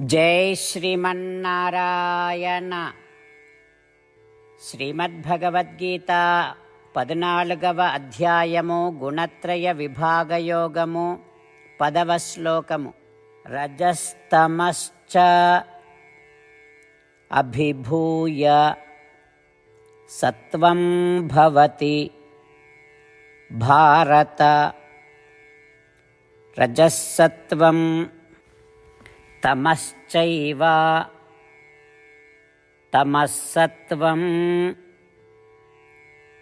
జై శ్రీమన్నారాయణ. శ్రీమద్భగవద్గీత పద్నాలుగవ అధ్యాయము గుణత్రయ విభాగయోగము పదవ శ్లోకము. రజస్తమశ్చ అభిభూయ సత్వం భవతి భారత. రజసత్వం తమశ్చైవ తమసత్వం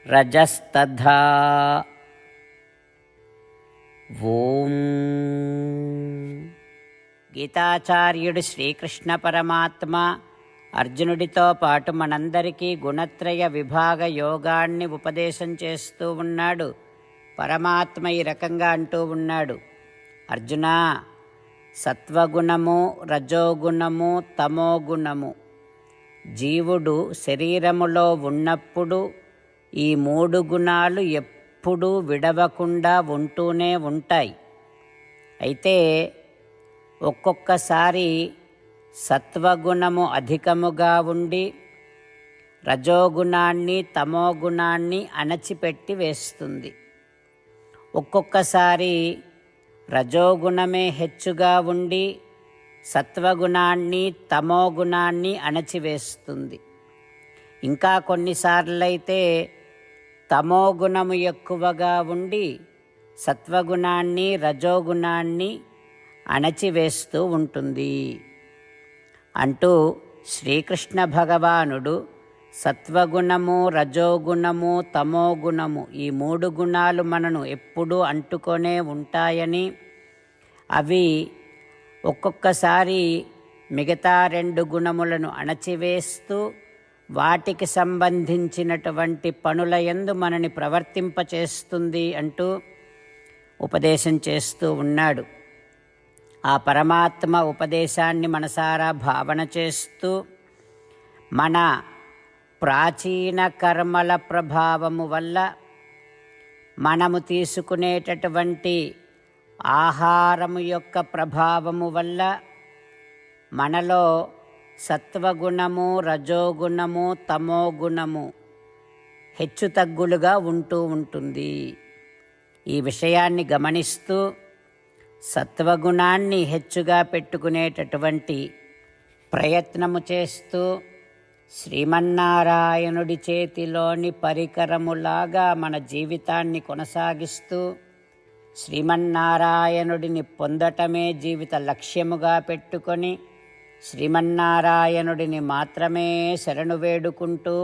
రజస్తథా ఓం గీతాచార్యుడు శ్రీకృష్ణ పరమాత్మ అర్జునుడితో పాటు మనందరికీ గుణత్రయ విభాగ యోగాన్ని ఉపదేశం చేస్తూ ఉన్నాడు. పరమాత్మ ఈ రకంగా అంటూ ఉన్నాడు. అర్జునా సత్వగుణము రజోగుణము తమోగుణము. జీవుడు శరీరములో ఉన్నప్పుడు ఈ మూడు గుణాలు ఎప్పుడూ విడవకుండా ఉంటూనే ఉంటాయి. అయితే ఒక్కొక్కసారి సత్వగుణము అధికముగా ఉండి రజోగుణాన్ని తమోగుణాన్ని అణచిపెట్టి వేస్తుంది. ఒక్కొక్కసారి రజోగుణమే హెచ్చుగా ఉండి సత్వగుణాన్ని తమోగుణాన్ని అణచివేస్తుంది. ఇంకా కొన్నిసార్లైతే తమోగుణము ఎక్కువగా ఉండి సత్వగుణాన్ని రజోగుణాన్ని అణచివేస్తూ ఉంటుంది. అంటూ శ్రీకృష్ణ భగవానుడు సత్వగుణము రజోగుణము తమోగుణము ఈ మూడు గుణాలు మనను ఎప్పుడూ అంటుకొనే ఉంటాయని అవి ఒక్కొక్కసారి మిగతా రెండు గుణములను అణచివేస్తూ వాటికి సంబంధించినటువంటి పనుల ఎందు మనని ప్రవర్తింపచేస్తుంది అంటూ ఉపదేశం చేస్తూ ఉన్నాడు. ఆ పరమాత్మ ఉపదేశాన్ని మనసారా భావన చేస్తూ మన ప్రాచీన కర్మల ప్రభావము వల్ల మనము తీసుకునేటటువంటి ఆహారము యొక్క ప్రభావము వల్ల మనలో సత్వగుణము రజోగుణము తమోగుణము హెచ్చుతగ్గులుగా ఉంటూ ఉంటుంది. ఈ విషయాన్ని గమనిస్తూ సత్వగుణాన్ని హెచ్చుగా పెట్టుకునేటటువంటి ప్రయత్నము చేస్తూ శ్రీమన్నారాయణుడి చేతిలోని పరికరములాగా మన జీవితాన్ని కొనసాగిస్తూ శ్రీమన్నారాయణుడిని పొందటమే జీవిత లక్ష్యముగా పెట్టుకొని శ్రీమన్నారాయణుడిని మాత్రమే శరణు వేడుకుంటూ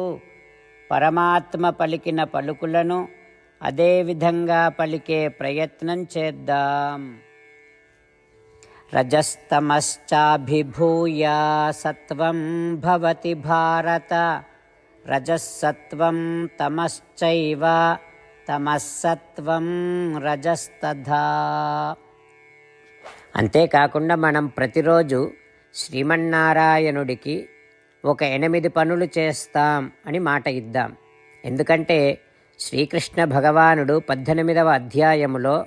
పరమాత్మ పలికిన పలుకులను అదేవిధంగా పలికే ప్రయత్నం చేద్దాం. రజస్తమశ్చాభిభూయ సత్వం భవతి భారత రజస్సత్వం తమశ్చైవ తమస్సత్వం రజస్తథా. అంతేకాకుండా మనం ప్రతిరోజు శ్రీమన్నారాయణుడికి ఒక ఎనిమిది పనులు చేస్తాం అని మాట ఇద్దాం. ఎందుకంటే శ్రీకృష్ణ భగవానుడు పద్దెనిమిదవ అధ్యాయములో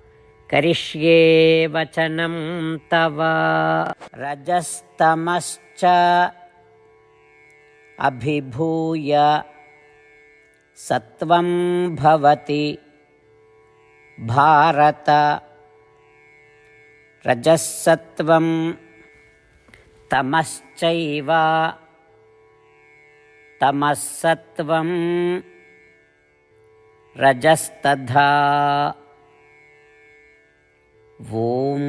करिष्ये वचनं तव। रजस्तमश्च अभिभूय सत्वं भवति भारत। रजःसत्त्वं तमश्चैव। तमःसत्त्वं रजस्तधा ఓం.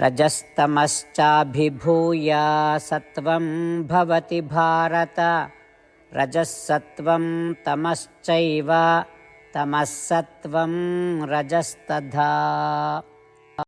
రజస్తమశ్చాభిభూయ సత్వం భవతి భారత రజస్సత్వం తమశ్చైవ తమస్సత్వం రజస్తథా.